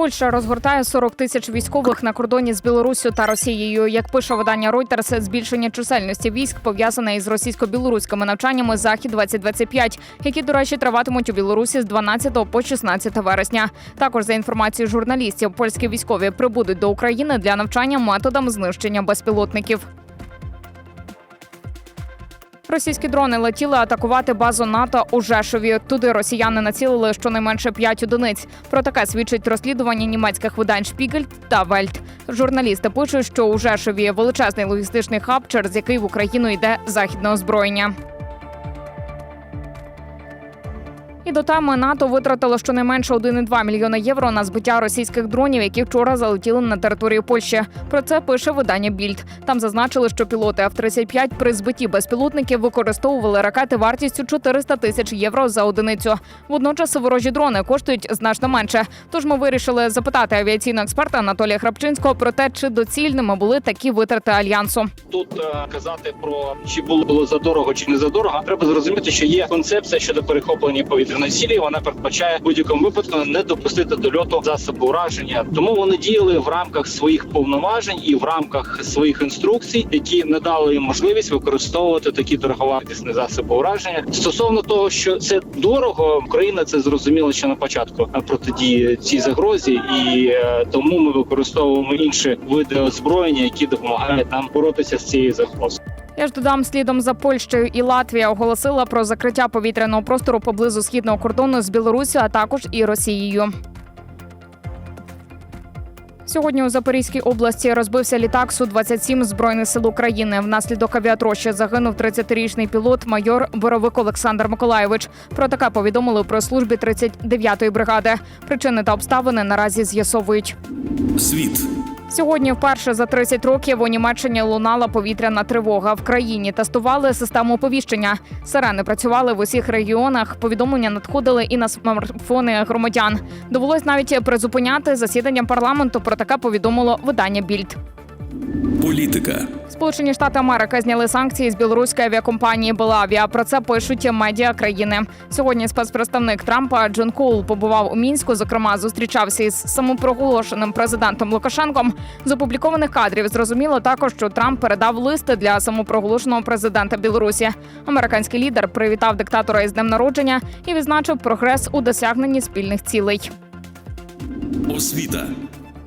Польща розгортає 40 тисяч військових на кордоні з Білоруссю та Росією. Як пише видання Reuters, збільшення чисельності військ пов'язане із російсько-білоруськими навчаннями Захід 2025 які, до речі, триватимуть у Білорусі з 12 по 16 вересня. Також за інформацією журналістів, польські військові прибудуть до України для навчання методам знищення безпілотників. Російські дрони летіли атакувати базу НАТО у Жешові. Туди росіяни націлили щонайменше 5 одиниць. Про таке свідчить розслідування німецьких видань Шпігель та Вельт. Журналісти пишуть, що у Жешові величезний логістичний хаб, через який в Україну йде західне озброєння. І до теми НАТО витратило щонайменше 1,2 мільйона євро на збиття російських дронів, які вчора залетіли на територію Польщі. Про це пише видання Більд. Там зазначили, що пілоти F-35 при збитті безпілотників використовували ракети вартістю 400 тисяч євро за одиницю. Водночас ворожі дрони коштують значно менше. Тож ми вирішили запитати авіаційного експерта Анатолія Храпчинського про те, чи доцільними були такі витрати альянсу. тут е, казати про чи було, задорого чи не задорого. Треба зрозуміти, що є концепція щодо перехоплення повітряної сілі. Вона передбачає в будь-якому випадку не допустити до льоту засобу ураження. Тому вони діяли в рамках своїх повноважень і в рамках своїх інструкцій, які не дали їм можливість використовувати такі дороговартісні засоби ураження. Стосовно того, що це дорого, Україна це зрозуміла ще на початку протидії цій загрозі, і е, тому ми використовуємо інші види озброєння, які допомагають нам боротися з цією загрозою. Я ж додам слідом за Польщею і Латвія оголосила про закриття повітряного простору поблизу східного кордону з Білоруссю, а також і Росією. Сьогодні у Запорізькій області розбився літак Су-27 Збройних сил України. Внаслідок авіатрощі загинув 30-річний пілот майор Боровик Олександр Миколаєвич. Про таке повідомили про службі 39-ї бригади. Причини та обставини наразі з'ясовують. Світ. Сьогодні вперше за 30 років у Німеччині лунала повітряна тривога. В країні тестували систему оповіщення. Сирени працювали в усіх регіонах. Повідомлення надходили і на смартфони громадян. Довелось навіть призупиняти засідання парламенту. Про таке повідомило видання Більд. Політика. Сполучені Штати Америки зняли санкції з білоруської авіакомпанії Белавія. Про це пишуть медіа країни. Сьогодні спецпредставник Трампа Джон Коул побував у мінську. Зокрема, зустрічався із самопроголошеним президентом Лукашенком. З опублікованих кадрів зрозуміло також, що Трамп передав листи для самопроголошеного президента Білорусі. Американський лідер привітав диктатора із днем народження і відзначив прогрес у досягненні спільних цілей. Освіта.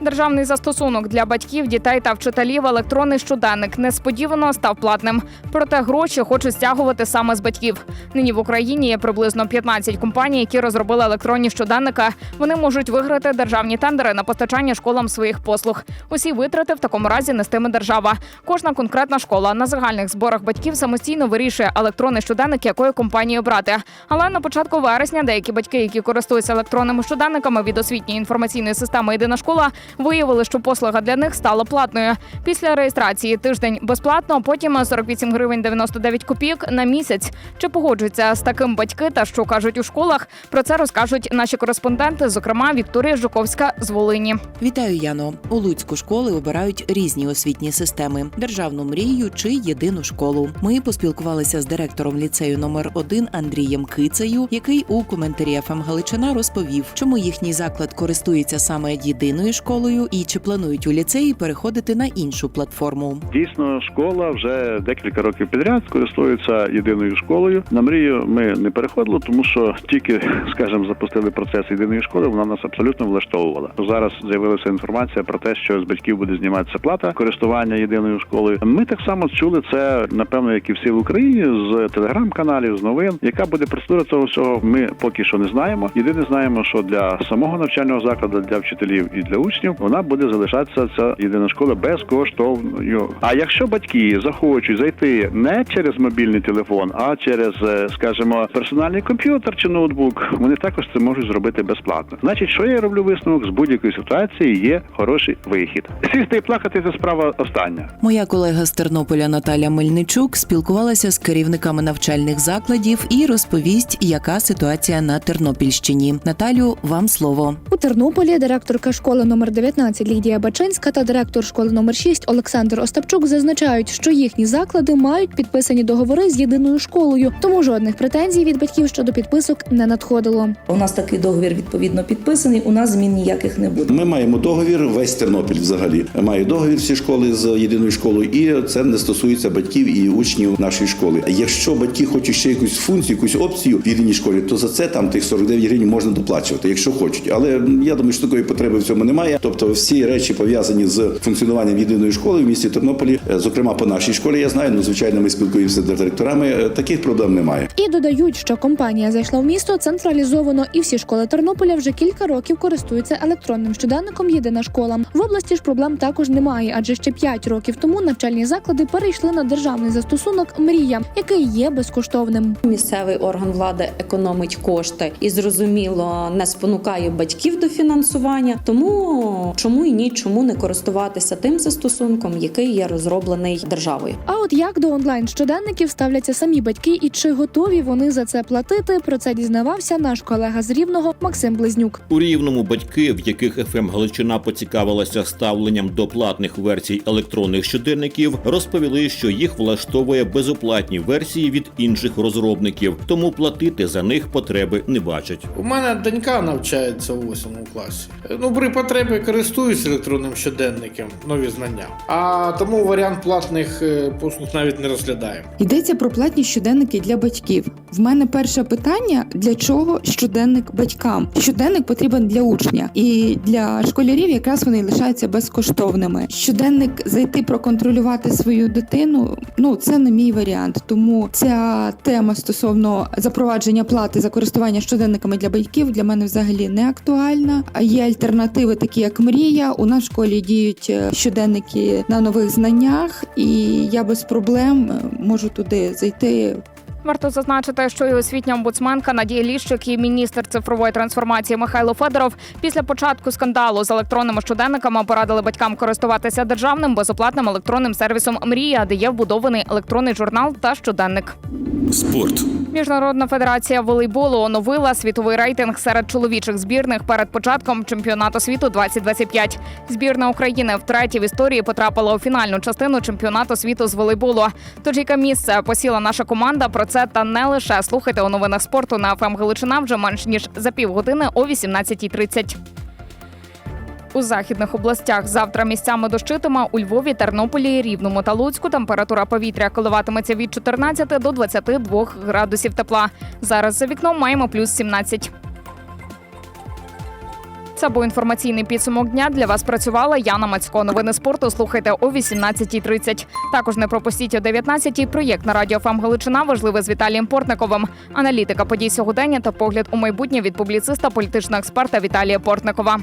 Державний застосунок для батьків, дітей та вчителів електронний щоденник несподівано став платним. Проте гроші хочуть стягувати саме з батьків. Нині в Україні є приблизно 15 компаній, які розробили електронні щоденника. Вони можуть виграти державні тендери на постачання школам своїх послуг. Усі витрати в такому разі нестиме держава. Кожна конкретна школа на загальних зборах батьків самостійно вирішує електронний щоденник, якої компанії обрати. Але на початку вересня деякі батьки, які користуються електронними щоденниками від освітньої інформаційної системи Єдина школа, виявили, що послуга для них стала платною. Після реєстрації тиждень безплатно, потім 48 гривень 99 копійок на місяць. Чи погоджуються з таким батьки та що кажуть у школах? Про це розкажуть наші кореспонденти, зокрема Вікторія Жуковська з Волині. Вітаю, Яно. У Луцьку школи обирають різні освітні системи: державну мрію чи єдину школу. Ми поспілкувалися з директором ліцею номер 1 Андрієм Кицею, який у коментарі ФМ Галичина розповів, чому їхній заклад користується саме єдиною школою і чи планують у ліцеї переходити на іншу платформу. Дійсно, школа вже декілька років підряд користується єдиною школою. На мрію ми не переходили, тому що тільки, скажімо, запустили процес єдиної школи. Вона нас абсолютно влаштовувала. Зараз з'явилася інформація про те, що з батьків буде зніматися плата користування єдиною школою. Ми так само чули це, напевно, як і всі в Україні, з телеграм-каналів, з новин. Яка буде процедура цього всього? Ми поки що не знаємо. Єдине знаємо, що для самого навчального закладу, для вчителів і для учнів вона буде залишатися ця єдина школа безкоштовною. А якщо батьки захочуть зайти не через мобільний телефон, а через, е, скажімо, персональний комп'ютер чи ноутбук, вони також це можуть зробити безплатно. Значить, що я роблю висновок з будь-якої ситуації є хороший вихід. Сісти і плакати це справа остання. Моя колега з Тернополя Наталя Мельничук спілкувалася з керівниками навчальних закладів і розповість, яка ситуація на Тернопільщині. Наталю, вам слово. У Тернополі директорка школи номер 19 Лідія Бачинська та директор школи номер 6 Олександр Остапчук зазначають, що їхні заклади мають підписані договори з єдиною школою, тому жодних претензій від батьків щодо підписок не надходило. У нас такий договір відповідно підписаний. У нас змін ніяких не буде. Ми маємо договір. Весь Тернопіль взагалі має договір всі школи з єдиною школою, і це не стосується батьків і учнів нашої школи. Якщо батьки хочуть ще якусь функцію, якусь опцію в єдиній школі, то за це там тих 49 гривень можна доплачувати, якщо хочуть. Але я думаю, що такої потреби в цьому немає. Тобто, всі речі пов'язані з функціонуванням єдиної школи в місті Тернополі, е, зокрема по нашій школі, я знаю. Ну звичайно, ми спілкуємося з директорами. е, Таких проблем немає. І додають, що компанія зайшла в місто централізовано, і всі школи Тернополя вже кілька років користуються електронним щоденником. Єдина школа в області ж проблем також немає, адже ще 5 років тому навчальні заклади перейшли на державний застосунок Мрія, який є безкоштовним. Місцевий орган влади економить кошти і зрозуміло не спонукає батьків до фінансування. Тому чому і ні, чому не користуватися тим застосунком, який є розроблений державою. А от як до онлайн щоденників ставляться самі батьки, і чи готові вони за це платити? Про це дізнавався наш колега з рівного Максим Близнюк. У рівному батьки, в яких ФМ Галичина поцікавилася ставленням до платних версій електронних щоденників, розповіли, що їх влаштовує безоплатні версії від інших розробників, тому платити за них потреби не бачать. У мене донька навчається у 8 класі. Ну, при потребі користуюсь електронним щоденником, нові знання. А тому варіант платних е, послуг навіть не розглядаємо. Йдеться про платні щоденники для батьків. В мене перше питання: для чого щоденник батькам? Щоденник потрібен для учня, і для школярів якраз вони лишаються безкоштовними. Щоденник зайти проконтролювати свою дитину. Ну це не мій варіант. Тому ця тема стосовно запровадження плати за користування щоденниками для батьків для мене взагалі не актуальна. А є альтернативи, такі як мрія. У нас в школі діють е, щоденники на нових знаннях, і я без проблем е, можу туди зайти Варто зазначити, що і освітня омбудсменка Надія Ліщик і міністр цифрової трансформації Михайло Федоров після початку скандалу з електронними щоденниками порадили батькам користуватися державним безоплатним електронним сервісом Мрія, де є вбудований електронний журнал та щоденник. Спорт. Міжнародна федерація волейболу оновила світовий рейтинг серед чоловічих збірних перед початком чемпіонату світу 2025. Збірна України втретє в історії потрапила у фінальну частину чемпіонату світу з волейболу. Тож яке місце посіла наша команда? Про це та не лише слухайте у новинах спорту на ФМ Галичина вже менш ніж за півгодини о 18.30. У західних областях завтра місцями дощитиме у Львові, Тернополі, Рівному та Луцьку. Температура повітря коливатиметься від 14 до 22 градусів тепла. Зараз за вікном маємо плюс 17. Це був інформаційний підсумок дня. Для вас працювала Яна Мацько. Новини спорту слухайте о 18.30. Також не пропустіть о 19.00 проєкт на радіо ФАМ Галичина. Важливе з Віталієм Портниковим. Аналітика подій сьогодення та погляд у майбутнє від публіциста, політичного експерта Віталія Портникова.